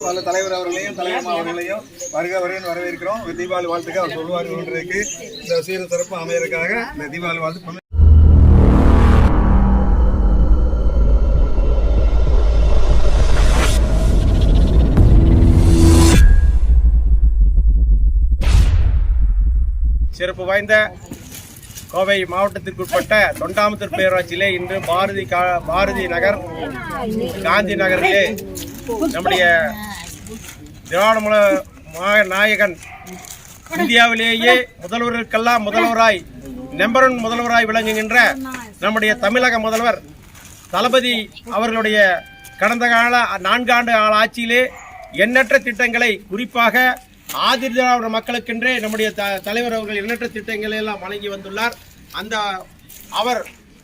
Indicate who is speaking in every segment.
Speaker 1: பல தலைவர் அவர்களையும் தலைவர் அவர்களையும் வருக வருகன்னு வரவேற்கிறோம். தீபாவளி வாழ்த்துக்கு அவர் சொல்லுவார்கள்ன்றதுக்கு இந்த சீர சிறப்பு அமையறதுக்காக இந்த தீபாவளி வாழ்த்து
Speaker 2: சிறப்பு வாய்ந்த கோவை மாவட்டத்திற்குட்பட்ட தொண்டாமுத்தூர் பேராட்சியிலே இன்று பாரதி கா- பாரதி நகர் காந்தி நகரிலே நம்முடைய திராவிடமுல மா- நாயகன். இந்தியாவிலேயே முதல்வர்களுக்கெல்லாம் முதல்வராய் நம்பர் ஒன் முதல்வராய் விளங்குகின்ற நம்முடைய தமிழக முதல்வர் தளபதி அவர்களுடைய கடந்த கால நான்காண்டு கால ஆட்சியிலே எண்ணற்ற திட்டங்களை குறிப்பாக ஆதி திராவிட மக்களுக்கென்றே நம்முடைய த தலைவர் அவர்கள் எண்ணற்ற திட்டங்களை எல்லாம் வழங்கி வந்துள்ளார். அந்த அவர்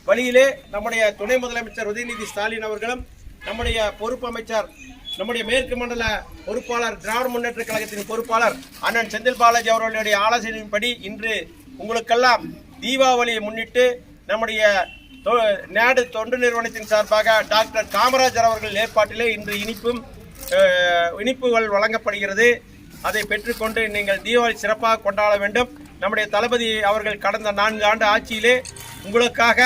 Speaker 2: வழியிலே நம்முடைய துணை முதலமைச்சர் உதயநிதி ஸ்டாலின் அவர்களும் நம்முடைய பொறுப்பு அமைச்சர் நம்முடைய மேற்கு மண்டல பொறுப்பாளர் திராவிட முன்னேற்ற கழகத்தின் பொறுப்பாளர் அண்ணன் செந்தில் பாலாஜி அவர்களுடைய ஆலோசனையின்படி இன்று உங்களுக்கெல்லாம் தீபாவளியை முன்னிட்டு நம்முடைய தொ- நாடு தொண்டு நிறுவனத்தின் சார்பாக டாக்டர் காமராஜர் அவர்கள் ஏற்பாட்டிலே இன்று இனிப்பும் இனிப்புகள் வழங்கப்படுகிறது. அதை பெற்றுக்கொண்டு நீங்கள் தீபாவளி சிறப்பாக கொண்டாட வேண்டும். நம்முடைய தளபதி அவர்கள் கடந்த நான்கு ஆண்டு ஆட்சியிலே உங்களுக்காக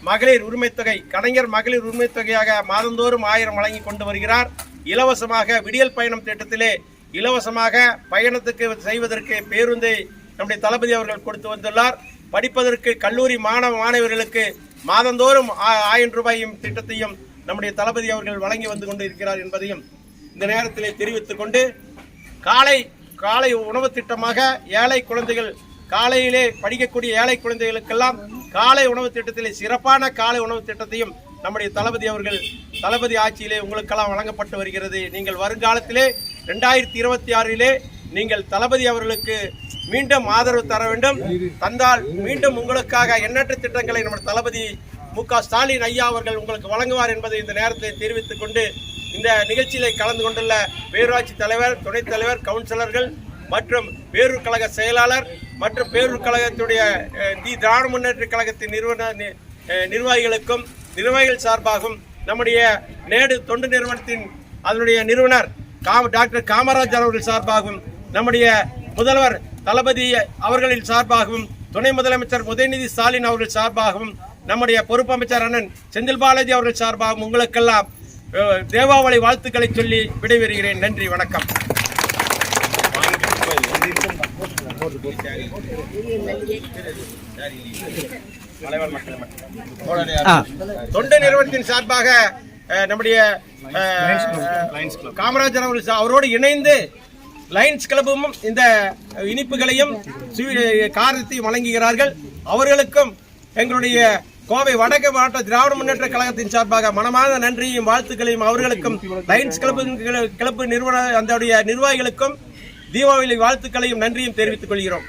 Speaker 2: மகளிர் உரிமைத்தொகை கலைஞர் மகளிர் உரிமைத்தொகையாக மாதந்தோறும் ஆயிரம் வழங்கி கொண்டு வருகிறார். இலவசமாக விடியல் பயணம் திட்டத்திலே இலவசமாக பயணத்துக்கு செய்வதற்கு பேருந்தை நம்முடைய தளபதி அவர்கள் கொடுத்து வந்துள்ளார். படிப்பதற்கு கல்லூரி மாணவ மாணவர்களுக்கு மாதந்தோறும் ஆ- ஆயிரம் ரூபாயும் திட்டத்தையும் நம்முடைய தளபதி அவர்கள் வழங்கி வந்து கொண்டு இருக்கிறார் என்பதையும் இந்த நேரத்திலே தெரிவித்துக் கொண்டு காலை காலை உணவு திட்டமாக ஏழை குழந்தைகள் காலையிலே படிக்கக்கூடிய ஏழை குழந்தைகளுக்கெல்லாம் காலை உணவு திட்டத்திலே சிறப்பான காலை உணவு திட்டத்தையும் நம்முடைய தளபதி அவர்கள் தளபதி ஆட்சியிலே உங்களுக்கெல்லாம் வழங்கப்பட்டு வருகிறது. நீங்கள் வருங்காலத்திலே ரெண்டாயிரத்தி இருபத்தி ஆறிலே நீங்கள் தளபதி அவர்களுக்கு மீண்டும் ஆதரவு தர வேண்டும். தந்தால் மீண்டும் உங்களுக்காக எண்ணற்ற திட்டங்களை நம்முடைய தளபதி மு க ஸ்டாலின் ஐயா அவர்கள் உங்களுக்கு வழங்குவார் என்பதை இந்த நேரத்தில் தெரிவித்துக் கொண்டு இந்த நிகழ்ச்சியிலே கலந்து கொண்டுள்ள பேரூராட்சி தலைவர் துணைத் தலைவர் கவுன்சிலர்கள் மற்றும் பேரூர் கழக செயலாளர் மற்றும் பேரூர் கழகத்துடைய தி திராவிட முன்னேற்ற கழகத்தின் நிறுவன நிர்வாகிகளுக்கும் நிர்வாகிகள் சார்பாகவும் நம்முடைய நேடு தொண்டு நிறுவனத்தின் அதனுடைய நிறுவனர் காம டாக்டர் காமராஜர் அவர்கள் சார்பாகவும் நம்முடைய முதல்வர் தளபதி அவர்களின் சார்பாகவும் துணை முதலமைச்சர் உதயநிதி ஸ்டாலின் அவர்கள் சார்பாகவும் நம்முடைய பொறுப்பு அமைச்சர் அண்ணன் செந்தில் பாலாஜி அவர்கள் சார்பாகவும் உங்களுக்கெல்லாம் தேவாவளி வாழ்த்துக்களை சொல்லி விடைபெறுகிறேன். நன்றி வணக்கம். தொண்டு நிறுவனத்தின் சார்பாக நம்முடைய காமராஜர் அவர்கள் அவரோடு இணைந்து லயன்ஸ் கிளப்பும் இந்த இனிப்புகளையும் காரத்தையும் வழங்குகிறார்கள். அவர்களுக்கும் எங்களுடைய கோவை வடக்கு மாவட்ட திராவிட முன்னேற்ற கழகத்தின் சார்பாக மனமார்ந்த நன்றியும் வாழ்த்துக்களையும் அவர்களுக்கும் லயன்ஸ் கிளப்பு கிளப்பு நிறுவன அந்த நிர்வாகிகளுக்கும் தீபாவளி வாழ்த்துக்களையும் நன்றியும் தெரிவித்துக் கொள்கிறோம்.